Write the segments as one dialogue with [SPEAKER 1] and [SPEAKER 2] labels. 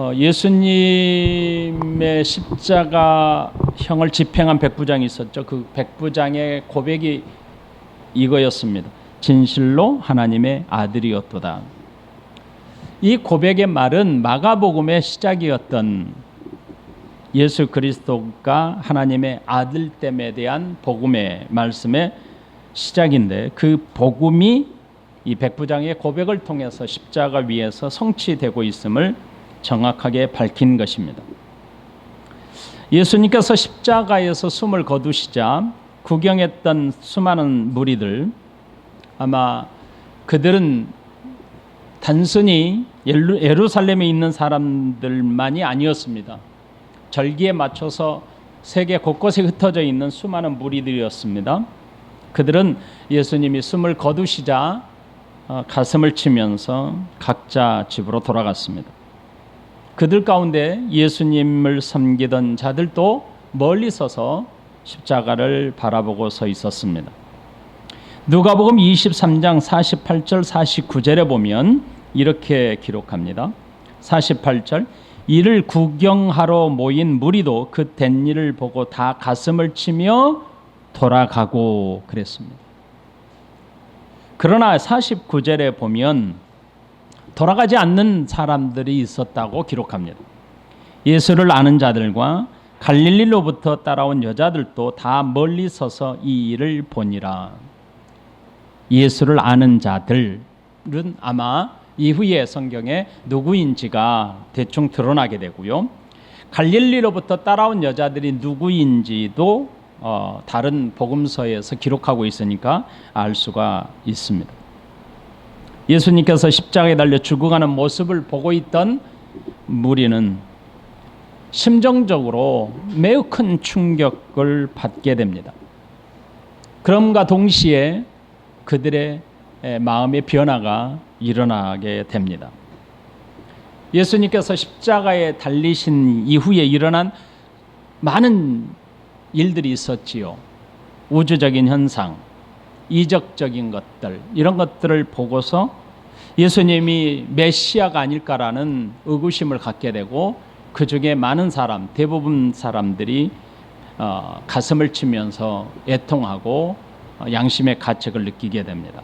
[SPEAKER 1] 어, 예수님의 십자가형을 집행한 백부장이 있었죠. 그 백부장의 고백이 이거였습니다. 진실로 하나님의 아들이었도다. 이 고백의 말은 마가복음의 시작이었던 예수 그리스도가 하나님의 아들됨에 대한 복음의 말씀의 시작인데 그 복음이 이 백부장의 고백을 통해서 십자가 위에서 성취되고 있음을 정확하게 밝힌 것입니다. 예수님께서 십자가에서 숨을 거두시자 구경했던 수많은 무리들 아마 그들은 단순히 예루- 예루살렘에 있는 사람들만이 아니었습니다. 절기에 맞춰서 세계 곳곳에 흩어져 있는 수많은 무리들이었습니다. 그들은 예수님이 숨을 거두시자 어, 가슴을 치면서 각자 집으로 돌아갔습니다. 그들 가운데 예수님을 섬기던 자들도 멀리 서서 십자가를 바라보고 서 있었습니다. 누가복음 23장 48절 49절에 보면 이렇게 기록합니다. 48절 이를 구경하러 모인 무리도 그 된 일을 보고 다 가슴을 치며 돌아가고 그랬습니다. 그러나 49절에 보면 돌아가지 않는 사람들이 있었다고 기록합니다. 예수를 아는 자들과 갈릴리로부터 따라온 여자들도 다 멀리 서서 이 일을 보니라. 예수를 아는 자들은 아마 이후에 성경에 누구인지가 대충 드러나게 되고요. 갈릴리로부터 따라온 여자들이 누구인지도 어, 다른 복음서에서 기록하고 있으니까 알 수가 있습니다. 예수님께서 십자가에 달려 죽어가는 모습을 보고 있던 무리는 심정적으로 매우 큰 충격을 받게 됩니다. 그럼과 동시에 그들의 에, 마음의 변화가 일어나게 됩니다. 예수님께서 십자가에 달리신 이후에 일어난 많은 일들이 있었지요. 우주적인 현상, 이적적인 것들, 이런 것들을 보고서 예수님이 메시아가 아닐까라는 의구심을 갖게 되고 그 중에 많은 사람, 대부분 사람들이 어, 가슴을 치면서 애통하고 어, 양심의 가책을 느끼게 됩니다.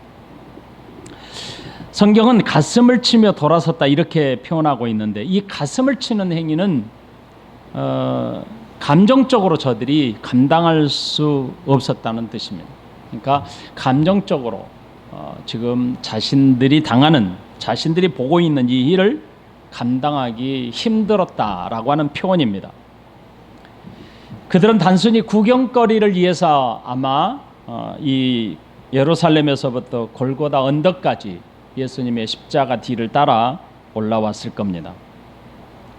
[SPEAKER 1] 성경은 가슴을 치며 돌아섰다 이렇게 표현하고 있는데 이 가슴을 치는 행위는 어, 감정적으로 저들이 감당할 수 없었다는 뜻입니다. 그러니까 감정적으로 어, 지금 자신들이 당하는 자신들이 보고 있는 이 일을 감당하기 힘들었다라고 하는 표현입니다. 그들은 단순히 구경거리를 위해서 아마 어, 이 예루살렘에서부터 골고다 언덕까지 예수님의 십자가 뒤를 따라 올라왔을 겁니다.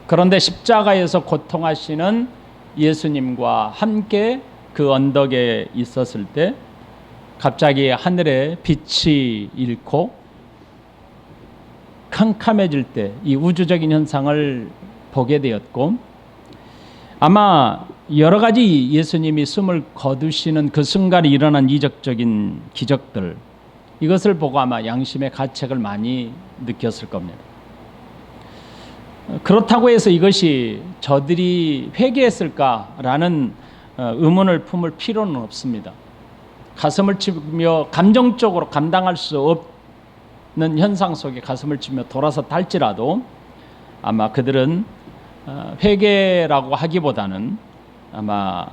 [SPEAKER 1] 그런데 십자가에서 고통하시는 예수님과 함께 그 언덕에 있었을 때 갑자기 하늘에 빛이 잃고 캄캄해질 때 이 우주적인 현상을 보게 되었고 아마 여러 가지 예수님이 숨을 거두시는 그 순간에 일어난 이적적인 기적들 이것을 보고 아마 양심의 가책을 많이 느꼈을 겁니다. 그렇다고 해서 이것이 저들이 회개했을까라는 어, 의문을 품을 필요는 없습니다. 가슴을 치며 감정적으로 감당할 수 없는 현상 속에 가슴을 치며 돌아서 탈지라도 아마 그들은 어, 회개라고 하기보다는 아마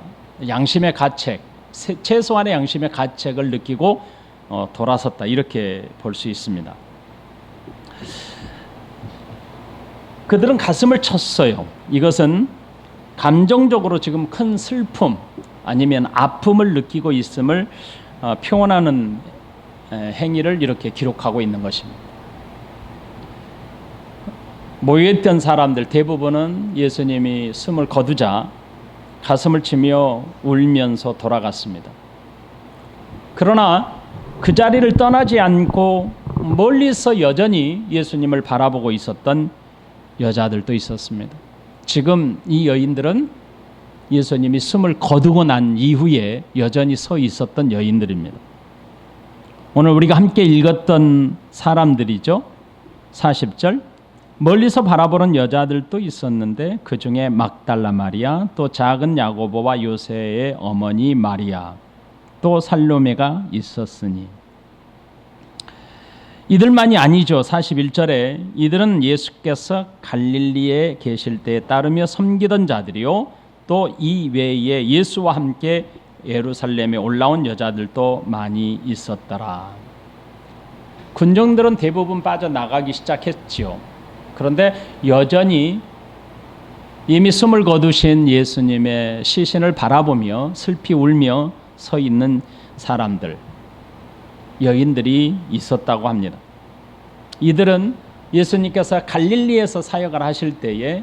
[SPEAKER 1] 양심의 가책, 세- 최소한의 양심의 가책을 느끼고 어, 돌아섰다 이렇게 볼 수 있습니다. 그들은 가슴을 쳤어요. 이것은 감정적으로 지금 큰 슬픔 아니면 아픔을 느끼고 있음을 어, 표현하는 에, 행위를 이렇게 기록하고 있는 것입니다. 모여있던 사람들 대부분은 예수님이 숨을 거두자 가슴을 치며 울면서 돌아갔습니다. 그러나 그 자리를 떠나지 않고 멀리서 여전히 예수님을 바라보고 있었던 여자들도 있었습니다. 지금 이 여인들은 예수님이 숨을 거두고 난 이후에 여전히 서 있었던 여인들입니다. 오늘 우리가 함께 읽었던 사람들이죠. 40절 멀리서 바라보는 여자들도 있었는데 그 중에 막달라 마리아, 또 작은 야고보와 요새의 어머니 마리아, 또 살로메가 있었으니 이들만이 아니죠. 41절에 이들은 예수께서 갈릴리에 계실 때에 따르며 섬기던 자들이요. 또 이 외에 예수와 함께 예루살렘에 올라온 여자들도 많이 있었더라. 군정들은 대부분 빠져나가기 시작했지요. 그런데 여전히 이미 숨을 거두신 예수님의 시신을 바라보며 슬피 울며 서 있는 사람들, 여인들이 있었다고 합니다. 이들은 예수님께서 갈릴리에서 사역을 하실 때에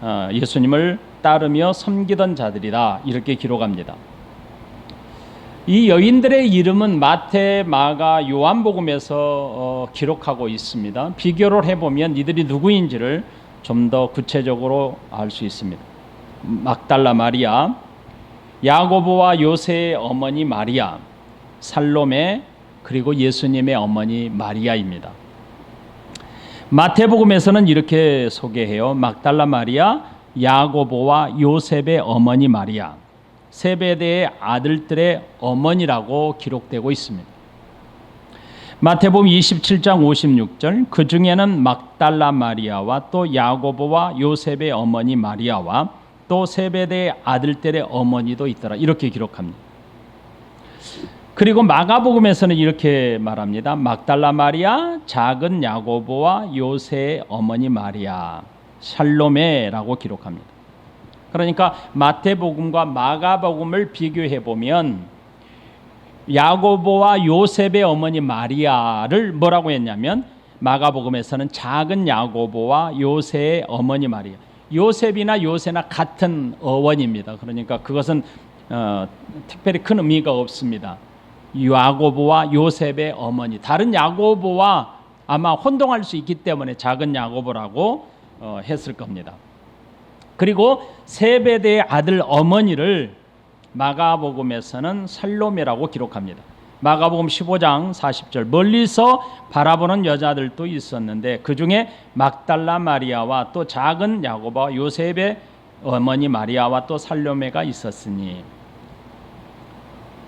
[SPEAKER 1] 어, 예수님을 따르며 섬기던 자들이다 이렇게 기록합니다. 이 여인들의 이름은 마태, 마가, 요한복음에서 어, 기록하고 있습니다. 비교를 해보면 이들이 누구인지를 좀 더 구체적으로 알 수 있습니다. 막달라 마리아, 야고보와 요새의 어머니 마리아, 살로메, 그리고 예수님의 어머니 마리아입니다. 마태복음에서는 이렇게 소개해요. 막달라 마리아, 야고보와 요셉의 어머니 마리아, 세베대의 아들들의 어머니라고 기록되고 있습니다. 마태복음 27장 56절 그 중에는 막달라 마리아와 또 야고보와 요셉의 어머니 마리아와 또 세베대의 아들들의 어머니도 있더라 이렇게 기록합니다. 그리고 마가복음에서는 이렇게 말합니다. 막달라 마리아, 작은 야고보와 요새의 어머니 마리아, 샬롬에라고 기록합니다. 그러니까 마태복음과 마가복음을 비교해 보면 야고보와 요셉의 어머니 마리아를 뭐라고 했냐면 마가복음에서는 작은 야고보와 요새의 어머니 마리아. 요셉이나 요새나 같은 어원입니다. 그러니까 그것은 어, 특별히 큰 의미가 없습니다. 야고보와 요셉의 어머니 다른 야고보와 아마 혼동할 수 있기 때문에 작은 야고보라고 어, 했을 겁니다. 그리고 세베대의 아들 어머니를 마가복음에서는 살로메라고 기록합니다. 마가복음 15장 40절 멀리서 바라보는 여자들도 있었는데 그 중에 막달라 마리아와 또 작은 야고보와 요셉의 어머니 마리아와 또 살로메가 있었으니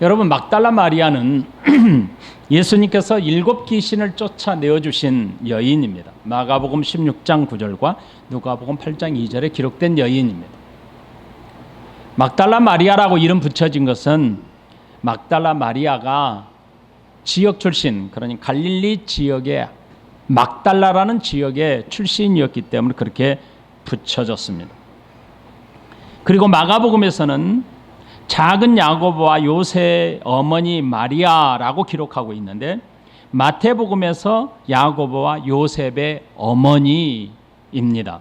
[SPEAKER 1] 여러분 막달라 마리아는 예수님께서 일곱 귀신을 쫓아내어 주신 여인입니다. 마가복음 16장 9절과 누가복음 8장 2절에 기록된 여인입니다. 막달라 마리아라고 이름 붙여진 것은 막달라 마리아가 지역 출신, 그러니 갈릴리 지역의 막달라라는 지역의 출신이었기 때문에 그렇게 붙여졌습니다. 그리고 마가복음에서는 작은 야고보와 요새 어머니 마리아라고 기록하고 있는데 마태복음에서 야고보와 요셉의 어머니입니다.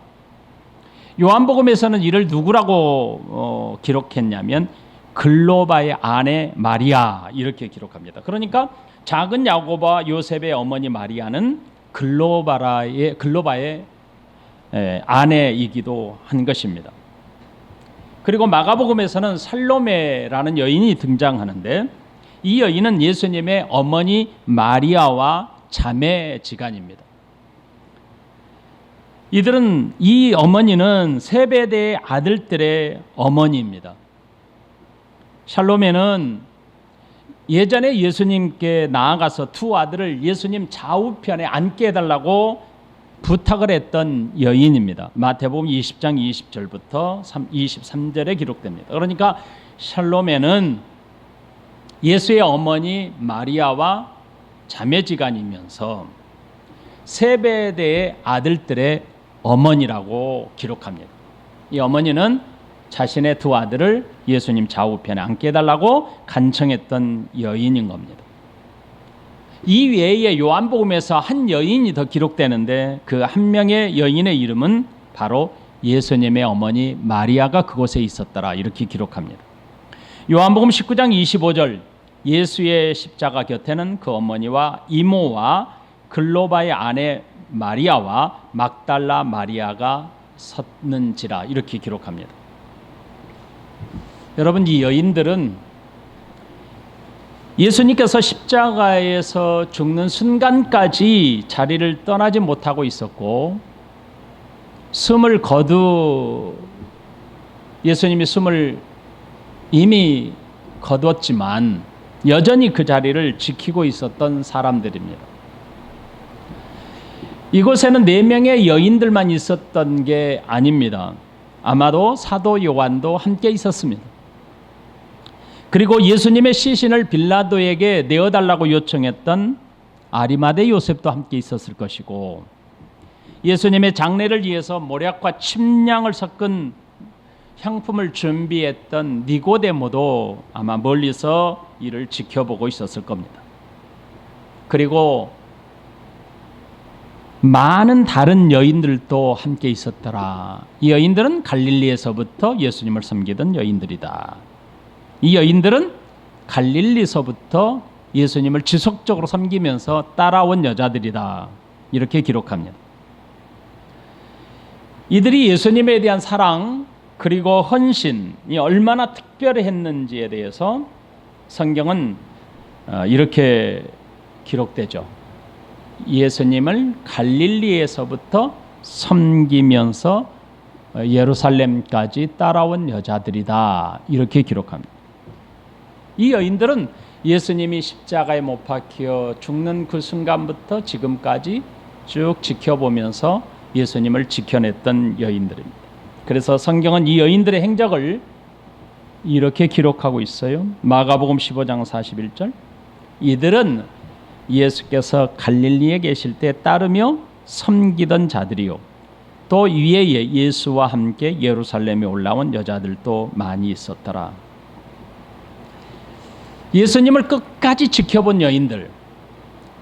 [SPEAKER 1] 요한복음에서는 이를 누구라고 어, 기록했냐면 글로바의 아내 마리아 이렇게 기록합니다. 그러니까 작은 야고보와 요셉의 어머니 마리아는 글로바의 글로바의 에, 아내이기도 한 것입니다. 그리고 마가복음에서는 살로메라는 여인이 등장하는데 이 여인은 예수님의 어머니 마리아와 자매지간입니다. 이들은 이 어머니는 세베대의 아들들의 어머니입니다. 샬롬에는 예전에 예수님께 나아가서 두 아들을 예수님 좌우편에 앉게 해달라고 부탁을 했던 여인입니다. 마태복음 20장 20절부터 23절에 기록됩니다. 그러니까 샬롬에는 예수의 어머니 마리아와 자매지간이면서 세베대의 아들들의 어머니라고 기록합니다. 이 어머니는 자신의 두 아들을 예수님 좌우편에 앉게 해달라고 간청했던 여인인 겁니다. 이 외에 요한복음에서 한 여인이 더 기록되는데 그 한 명의 여인의 이름은 바로 예수님의 어머니 마리아가 그곳에 있었더라 이렇게 기록합니다. 요한복음 19장 25절 예수의 십자가 곁에는 그 어머니와 이모와 글로바의 아내 마리아와 막달라 마리아가 섰는지라 이렇게 기록합니다. 여러분 이 여인들은 예수님께서 십자가에서 죽는 순간까지 자리를 떠나지 못하고 있었고 숨을 거두 예수님이 숨을 이미 거두었지만 여전히 그 자리를 지키고 있었던 사람들입니다. 이곳에는 네 명의 여인들만 있었던 게 아닙니다. 아마도 사도 요한도 함께 있었습니다. 그리고 예수님의 시신을 빌라도에게 내어달라고 요청했던 아리마대 요셉도 함께 있었을 것이고 예수님의 장례를 위해서 모략과 침량을 섞은 향품을 준비했던 니고데모도 아마 멀리서 이를 지켜보고 있었을 겁니다. 그리고 많은 다른 여인들도 함께 있었더라. 이 여인들은 갈릴리에서부터 예수님을 섬기던 여인들이다. 이 여인들은 갈릴리서부터 예수님을 지속적으로 섬기면서 따라온 여자들이다. 이렇게 기록합니다. 이들이 예수님에 대한 사랑 그리고 헌신이 얼마나 특별했는지에 대해서 성경은 어, 이렇게 기록되죠. 예수님을 갈릴리에서부터 섬기면서 어, 예루살렘까지 따라온 여자들이다. 이렇게 기록합니다. 이 여인들은 예수님이 십자가에 못 박혀 죽는 그 순간부터 지금까지 쭉 지켜보면서 예수님을 지켜냈던 여인들입니다. 그래서 성경은 이 여인들의 행적을 이렇게 기록하고 있어요. 마가복음 15장 41절. 이들은 예수께서 갈릴리에 계실 때 따르며 섬기던 자들이요. 또 위에 예수와 함께 예루살렘에 올라온 여자들도 많이 있었더라. 예수님을 끝까지 지켜본 여인들.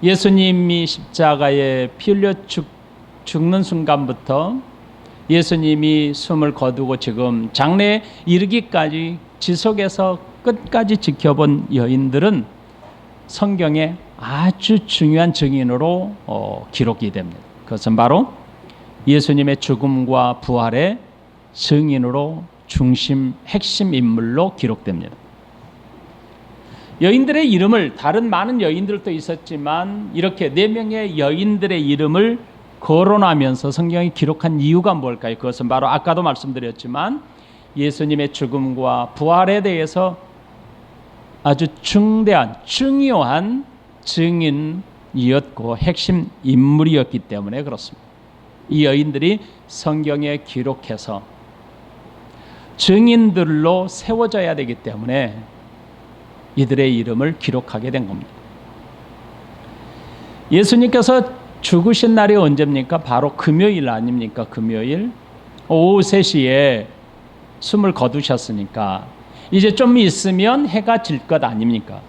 [SPEAKER 1] 예수님이 십자가에 피 흘려 죽, 죽는 순간부터 예수님이 숨을 거두고 지금 장래에 이르기까지 지속해서 끝까지 지켜본 여인들은 성경에 아주 중요한 증인으로 어, 기록이 됩니다. 그것은 바로 예수님의 죽음과 부활의 증인으로 중심 핵심 인물로 기록됩니다. 여인들의 이름을 다른 많은 여인들도 있었지만 이렇게 네 명의 여인들의 이름을 거론하면서 성경이 기록한 이유가 뭘까요? 그것은 바로 아까도 말씀드렸지만 예수님의 죽음과 부활에 대해서 아주 중대한 중요한 증인이었고 핵심 인물이었기 때문에 그렇습니다. 이 여인들이 성경에 기록해서 증인들로 세워져야 되기 때문에 이들의 이름을 기록하게 된 겁니다. 예수님께서 죽으신 날이 언제입니까? 바로 금요일 아닙니까? 금요일 오후 3시에 숨을 거두셨으니까 이제 좀 있으면 해가 질 것 아닙니까?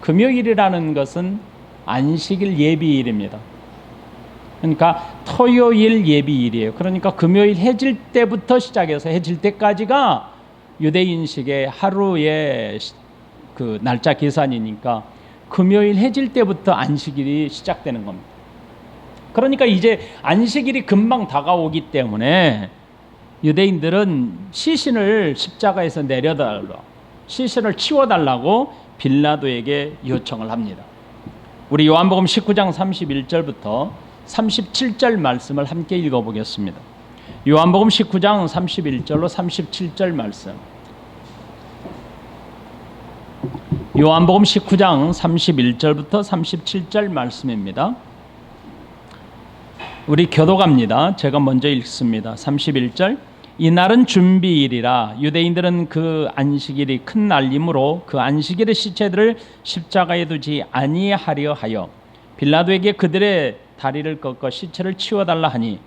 [SPEAKER 1] 금요일이라는 것은 안식일 예비일입니다. 그러니까 토요일 예비일이에요. 그러니까 금요일 해질 때부터 시작해서 해질 때까지가 유대인식의 하루의 그 날짜 계산이니까 금요일 해질 때부터 안식일이 시작되는 겁니다. 그러니까 이제 안식일이 금방 다가오기 때문에 유대인들은 시신을 십자가에서 내려달라, 시신을 치워달라고 빌라도에게 요청을 합니다. 우리 요한복음 19장 31절부터 37절 말씀을 함께 읽어보겠습니다. 요한복음 19장 31절로 37절 말씀. 요한복음 19장 31절부터 37절 말씀입니다. 우리 교도갑니다. 제가 먼저 읽습니다. 31절. 이날은 준비일이라 유대인들은 그 안식일이 큰 날이므로 그 안식일의 시체들을 십자가에 두지 아니하려 하여 빌라도에게 그들의 다리를 꺾어 시체를 치워 달라 하니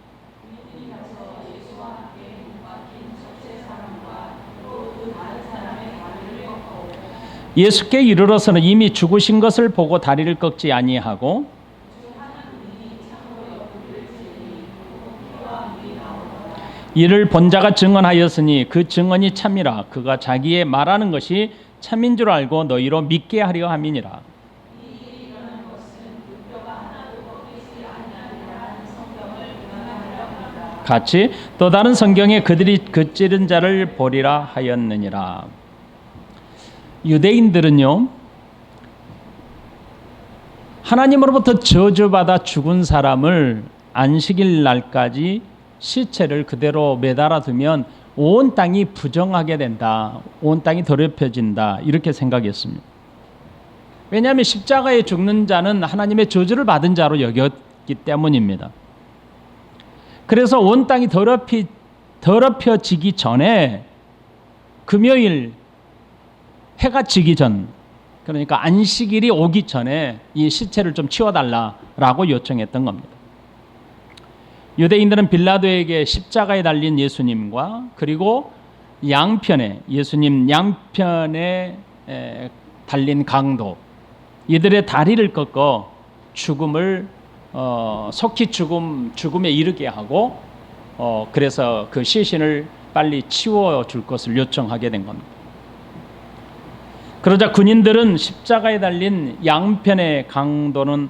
[SPEAKER 1] 예수께 이르러서는 이미 죽으신 것을 보고 다리를 꺾지 아니하고 이를 본 자가 증언하였으니 그 증언이 참이라. 그가 자기의 말하는 것이 참인 줄 알고 너희로 믿게 하려 함이니라. 같이 또 다른 성경에 그들이 그 찌른 자를 보리라 하였느니라 유대인들은요 하나님으로부터 저주받아 죽은 사람을 안식일 날까지 시체를 그대로 매달아 두면 온 땅이 부정하게 된다. 온 땅이 더럽혀진다. 이렇게 생각했습니다. 왜냐하면 십자가에 죽는 자는 하나님의 저주를 받은 자로 여겼기 때문입니다. 그래서 온 땅이 더럽히, 더럽혀지기 전에 금요일 해가 지기 전 그러니까 안식일이 오기 전에 이 시체를 좀 치워달라라고 요청했던 겁니다. 유대인들은 빌라도에게 십자가에 달린 예수님과 그리고 양편에 예수님 양편에 에, 달린 강도 이들의 다리를 꺾어 죽음을 어, 속히 죽음 죽음에 이르게 하고 어, 그래서 그 시신을 빨리 치워 줄 것을 요청하게 된 겁니다. 그러자 군인들은 십자가에 달린 양편의 강도는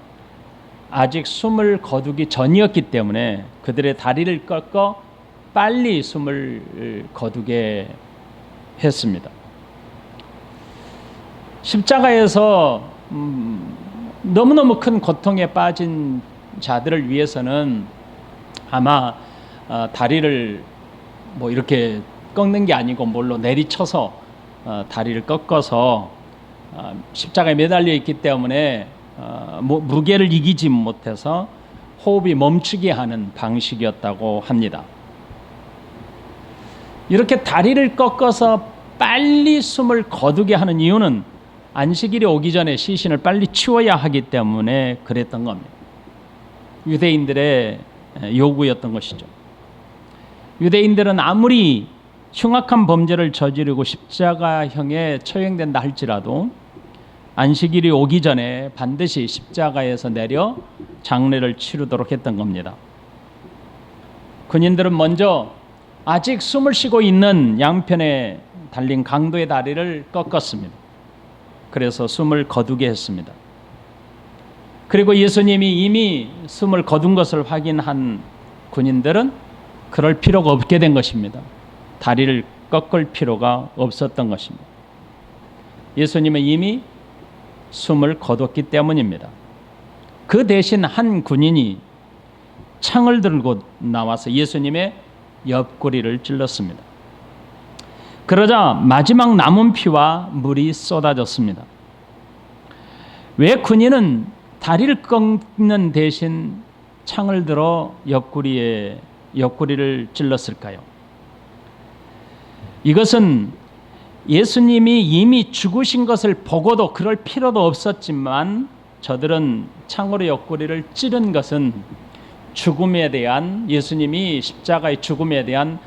[SPEAKER 1] 아직 숨을 거두기 전이었기 때문에 그들의 다리를 꺾어 빨리 숨을 거두게 했습니다. 십자가에서 음, 너무너무 큰 고통에 빠진 자들을 위해서는 아마 어, 다리를 뭐 이렇게 꺾는 게 아니고 뭘로 내리쳐서 어, 다리를 꺾어서 어, 십자가에 매달려 있기 때문에 어, 무- 무게를 이기지 못해서 호흡이 멈추게 하는 방식이었다고 합니다. 이렇게 다리를 꺾어서 빨리 숨을 거두게 하는 이유는 안식일이 오기 전에 시신을 빨리 치워야 하기 때문에 그랬던 겁니다. 유대인들의 요구였던 것이죠. 유대인들은 아무리 흉악한 범죄를 저지르고 십자가형에 처형된다 할지라도 안식일이 오기 전에 반드시 십자가에서 내려 장례를 치르도록 했던 겁니다. 군인들은 먼저 아직 숨을 쉬고 있는 양편에 달린 강도의 다리를 꺾었습니다. 그래서 숨을 거두게 했습니다. 그리고 예수님이 이미 숨을 거둔 것을 확인한 군인들은 그럴 필요가 없게 된 것입니다. 다리를 꺾을 필요가 없었던 것입니다. 예수님은 이미 숨을 거뒀기 때문입니다. 그 대신 한 군인이 창을 들고 나와서 예수님의 옆구리를 찔렀습니다. 그러자 마지막 남은 피와 물이 쏟아졌습니다. 왜 군인은 다리를 꺾는 대신 창을 들어 옆구리에 옆구리를 찔렀을까요? 이것은 예수님이 이미 죽으신 것을 보고도 그럴 필요도 없었지만 저들은 창으로 옆구리를 찌른 것은 죽음에 대한 예수님이 십자가의 죽음에 대한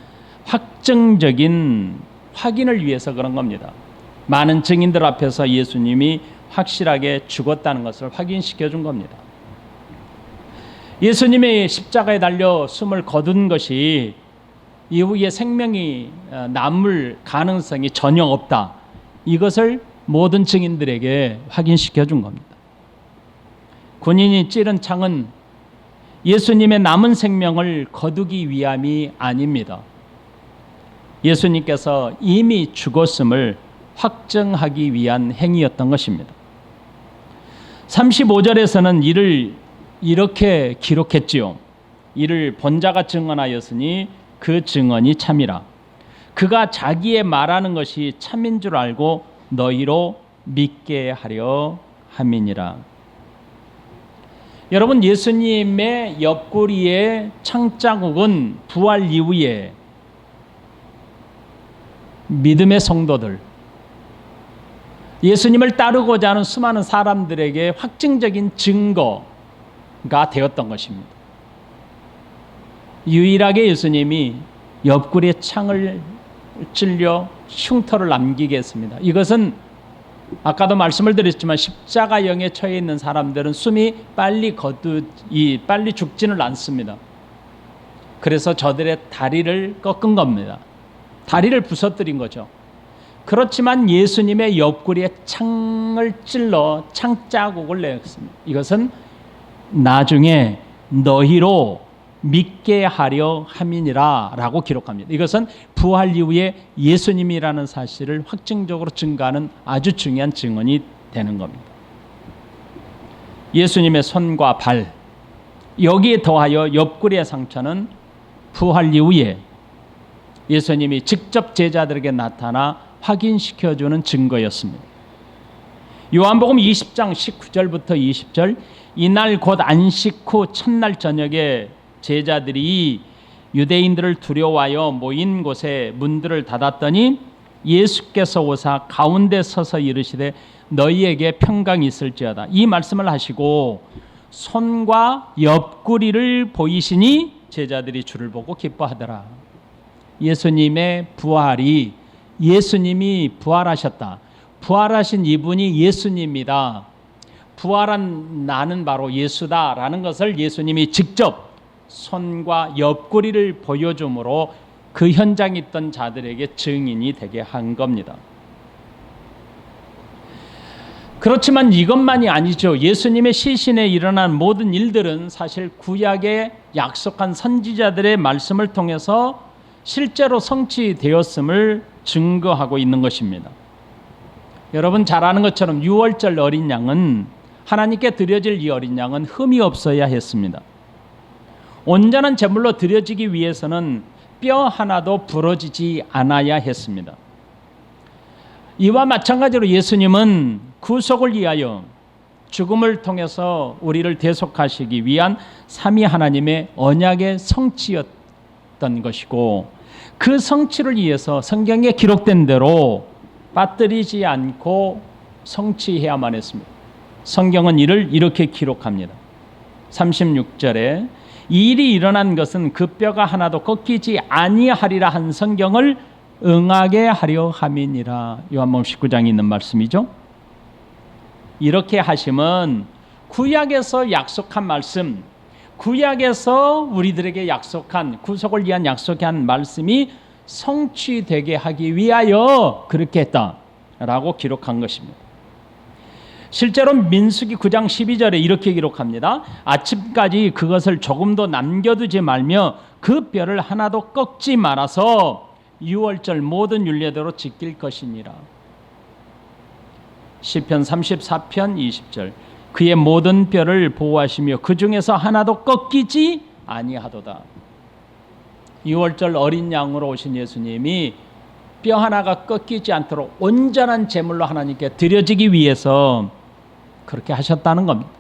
[SPEAKER 1] 확정적인 확인을 위해서 그런 겁니다. 많은 증인들 앞에서 예수님이 확실하게 죽었다는 것을 확인시켜 준 겁니다. 예수님의 십자가에 달려 숨을 거둔 것이 이후에 생명이 어, 남을 가능성이 전혀 없다. 이것을 모든 증인들에게 확인시켜 준 겁니다. 군인이 찌른 창은 예수님의 남은 생명을 거두기 위함이 아닙니다. 예수님께서 이미 죽었음을 확정하기 위한 행위였던 것입니다. 35절에서는 이를 이렇게 기록했지요. 이를 본자가 증언하였으니 그 증언이 참이라. 그가 자기의 말하는 것이 참인 줄 알고 너희로 믿게 하려 함이니라. 여러분 예수님의 옆구리의 창자국은 부활 이후에 믿음의 성도들 예수님을 따르고자 하는 수많은 사람들에게 확증적인 증거가 되었던 것입니다. 유일하게 예수님이 옆구리에 창을 찔려 흉터를 남기게 했습니다. 이것은 아까도 말씀을 드렸지만 십자가형에 처해 있는 사람들은 숨이 빨리 거두 이 빨리 죽지는 않습니다. 그래서 저들의 다리를 꺾은 겁니다. 다리를 부서뜨린 거죠. 그렇지만 예수님의 옆구리에 창을 찔러 창자국을 내었습니다. 이것은 나중에 너희로 믿게 하려 함이니라라고 기록합니다. 이것은 부활 이후에 예수님이라는 사실을 확증적으로 증가하는 아주 중요한 증언이 되는 겁니다. 예수님의 손과 발 여기에 더하여 옆구리의 상처는 부활 이후에 예수님이 직접 제자들에게 나타나 확인시켜 주는 증거였습니다. 요한복음 20장 19절부터 20절 이날 곧 안식 후 첫날 저녁에 제자들이 유대인들을 두려워하여 모인 곳에 문들을 닫았더니 예수께서 오사 가운데 서서 이르시되 너희에게 평강이 있을지어다. 이 말씀을 하시고 손과 옆구리를 보이시니 제자들이 주를 보고 기뻐하더라. 예수님의 부활이 예수님이 부활하셨다. 부활하신 이분이 예수님이다. 부활한 나는 바로 예수다라는 것을 예수님이 직접 손과 옆구리를 보여줌으로 그 현장에 있던 자들에게 증인이 되게 한 겁니다. 그렇지만 이것만이 아니죠. 예수님의 시신에 일어난 모든 일들은 사실 구약에 약속한 선지자들의 말씀을 통해서 실제로 성취되었음을 증거하고 있는 것입니다. 여러분 잘 아는 것처럼 6월절 어린 양은 하나님께 드려질 이 어린 양은 흠이 없어야 했습니다. 온전한 제물로 드려지기 위해서는 뼈 하나도 부러지지 않아야 했습니다. 이와 마찬가지로 예수님은 구속을 위하여 죽음을 통해서 우리를 대속하시기 위한 삼위 하나님의 언약의 성취였던 것이고 그 성취를 위해서 성경에 기록된 대로 빠뜨리지 않고 성취해야만 했습니다. 성경은 이를 이렇게 기록합니다. 36절에 이 일이 일어난 것은 그 뼈가 하나도 꺾이지 아니하리라 한 성경을 응하게 하려 함이니라. 요한복음 19장에 있는 말씀이죠. 이렇게 하심은 구약에서 약속한 말씀, 구약에서 우리들에게 약속한 구속을 위한 약속한 말씀이 성취되게 하기 위하여 그렇게 했다라고 기록한 것입니다. 실제로 민수기 9장 12절에 이렇게 기록합니다. 아침까지 그것을 조금도 남겨두지 말며 그 뼈를 하나도 꺾지 말아서 6월절 모든 율례대로 지킬 것이니라. 시편 34편 20절 그의 모든 뼈를 보호하시며 그 중에서 하나도 꺾이지 아니하도다. 6월절 어린 양으로 오신 예수님이 뼈 하나가 꺾이지 않도록 온전한 제물로 하나님께 드려지기 위해서 그렇게 하셨다는 겁니다.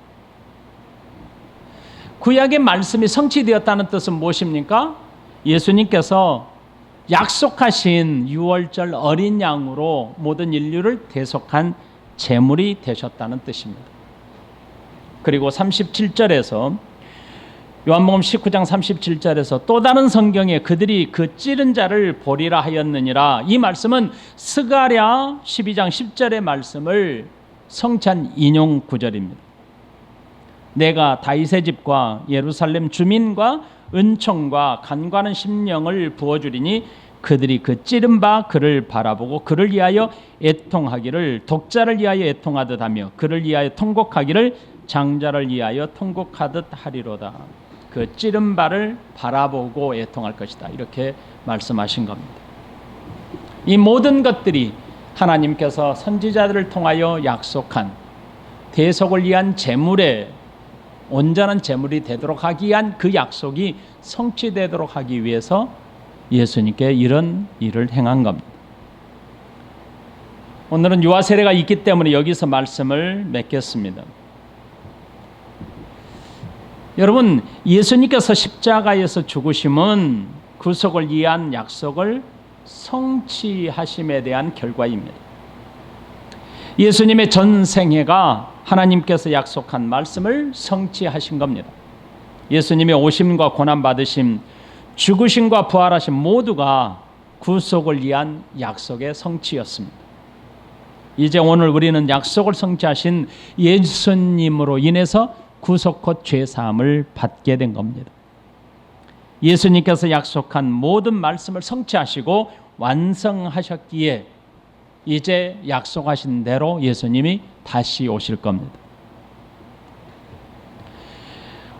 [SPEAKER 1] 구약의 말씀이 성취되었다는 뜻은 무엇입니까? 예수님께서 약속하신 6월절 어린 양으로 모든 인류를 대속한 제물이 되셨다는 뜻입니다. 그리고 37절에서 요한복음 19장 37절에서 또 다른 성경에 그들이 그 찌른 자를 보리라 하였느니라 이 말씀은 스가랴 12장 10절의 말씀을 성찬 인용 구절입니다. 내가 다윗의 집과 예루살렘 주민과 은총과 간과는 심령을 부어주리니 그들이 그 찌른 바 그를 바라보고 그를 위하여 애통하기를 독자를 위하여 애통하듯 하며 그를 위하여 통곡하기를 장자를 위하여 통곡하듯 하리로다. 그 찌른 바를 바라보고 애통할 것이다. 이렇게 말씀하신 겁니다. 이 모든 것들이 하나님께서 선지자들을 통하여 약속한 대속을 위한 제물의 온전한 제물이 되도록 하기 위한 그 약속이 성취되도록 하기 위해서 예수님께 이런 일을 행한 겁니다. 오늘은 유아 세례가 있기 때문에 여기서 말씀을 맺겠습니다. 여러분 예수님께서 십자가에서 죽으심은 구속을 위한 약속을 성취하심에 대한 결과입니다. 예수님의 전 생애가 하나님께서 약속한 말씀을 성취하신 겁니다. 예수님의 오심과 고난 받으심, 죽으심과 부활하심 모두가 구속을 위한 약속의 성취였습니다. 이제 오늘 우리는 약속을 성취하신 예수님으로 인해서 구속 곧 죄 사함을 받게 된 겁니다. 예수님께서 약속한 모든 말씀을 성취하시고 완성하셨기에 이제 약속하신 대로 예수님이 다시 오실 겁니다.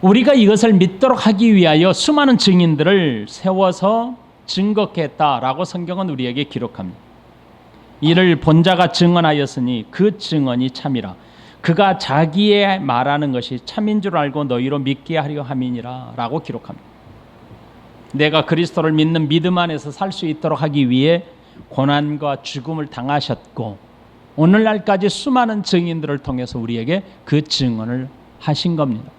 [SPEAKER 1] 우리가 이것을 믿도록 하기 위하여 수많은 증인들을 세워서 증거했다라고 성경은 우리에게 기록합니다. 이를 본자가 증언하였으니 그 증언이 참이라. 그가 자기의 말하는 것이 참인 줄 알고 너희로 믿게 하려 함이니라라고 기록합니다. 내가 그리스도를 믿는 믿음 안에서 살 수 있도록 하기 위해 고난과 죽음을 당하셨고 오늘날까지 수많은 증인들을 통해서 우리에게 그 증언을 하신 겁니다.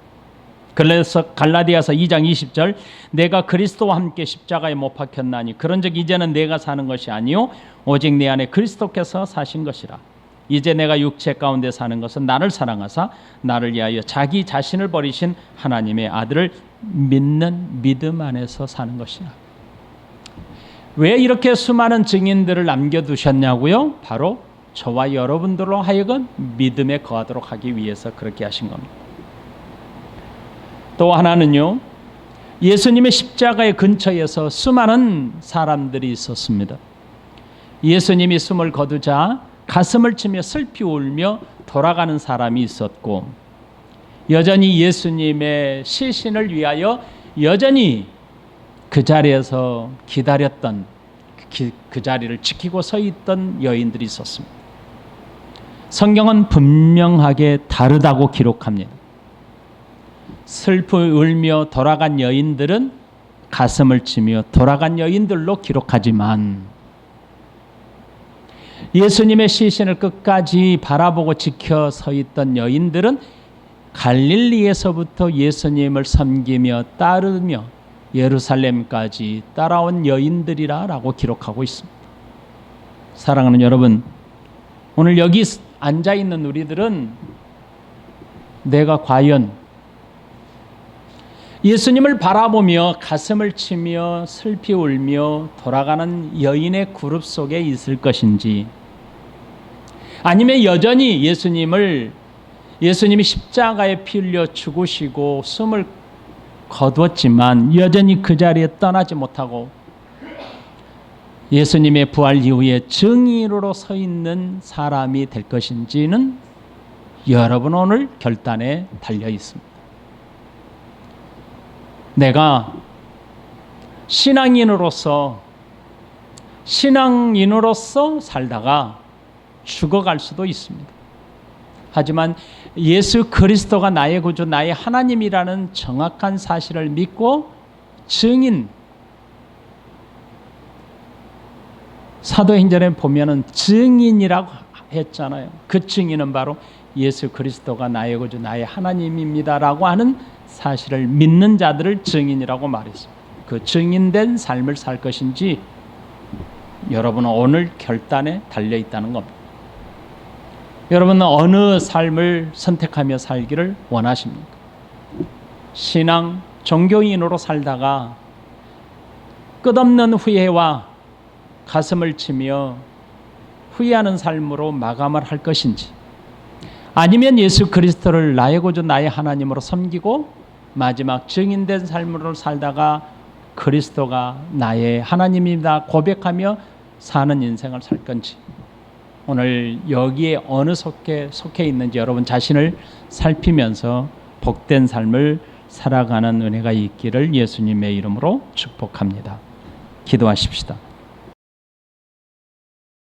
[SPEAKER 1] 그래서 갈라디아서 2장 20절 내가 그리스도와 함께 십자가에 못 박혔나니 그런즉 이제는 내가 사는 것이 아니요 오직 내 안에 그리스도께서 사신 것이라 이제 내가 육체 가운데 사는 것은 나를 사랑하사 나를 위하여 자기 자신을 버리신 하나님의 아들을 믿는 믿음 안에서 사는 것이라 왜 이렇게 수많은 증인들을 남겨두셨냐고요? 바로 저와 여러분들로 하여금 믿음에 거하도록 하기 위해서 그렇게 하신 겁니다. 또 하나는요. 예수님의 십자가의 근처에서 수많은 사람들이 있었습니다. 예수님이 숨을 거두자 가슴을 치며 슬피 울며 돌아가는 사람이 있었고 여전히 예수님의 시신을 위하여 여전히 그 자리에서 기다렸던 그, 그 자리를 지키고 서 있던 여인들이 있었습니다. 성경은 분명하게 다르다고 기록합니다. 슬프 울며 돌아간 여인들은 가슴을 치며 돌아간 여인들로 기록하지만 예수님의 시신을 끝까지 바라보고 지켜 서 있던 여인들은 갈릴리에서부터 예수님을 섬기며 따르며 예루살렘까지 따라온 여인들이라라고 기록하고 있습니다. 사랑하는 여러분, 오늘 여기 앉아 있는 우리들은 내가 과연 예수님을 바라보며 가슴을 치며 슬피 울며 돌아가는 여인의 그룹 속에 있을 것인지 아니면 여전히 예수님을 예수님이 십자가에 피 흘려 죽으시고 숨을 거두었지만 여전히 그 자리에 떠나지 못하고 예수님의 부활 이후에 증인으로 서 있는 사람이 될 것인지는 여러분 오늘 결단에 달려 있습니다. 내가 신앙인으로서 신앙인으로서 살다가 죽어갈 수도 있습니다. 하지만 예수 그리스도가 나의 구주, 나의 하나님이라는 정확한 사실을 믿고 증인 사도행전에 보면은 증인이라고 했잖아요. 그 증인은 바로 예수 그리스도가 나의 구주, 나의 하나님입니다라고 하는 사실을 믿는 자들을 증인이라고 말했습니다. 그 증인된 삶을 살 것인지 여러분은 오늘 결단에 달려 있다는 겁니다. 여러분은 어느 삶을 선택하며 살기를 원하십니까? 신앙 종교인으로 살다가 끝없는 후회와 가슴을 치며 후회하는 삶으로 마감을 할 것인지 아니면 예수 그리스도를 나의 구주 나의 하나님으로 섬기고 마지막 증인된 삶으로 살다가 그리스도가 나의 하나님이다 고백하며 사는 인생을 살 건지 오늘 여기에 어느 속에 속해 있는지 여러분 자신을 살피면서 복된 삶을 살아가는 은혜가 있기를 예수님의 이름으로 축복합니다. 기도하십시다.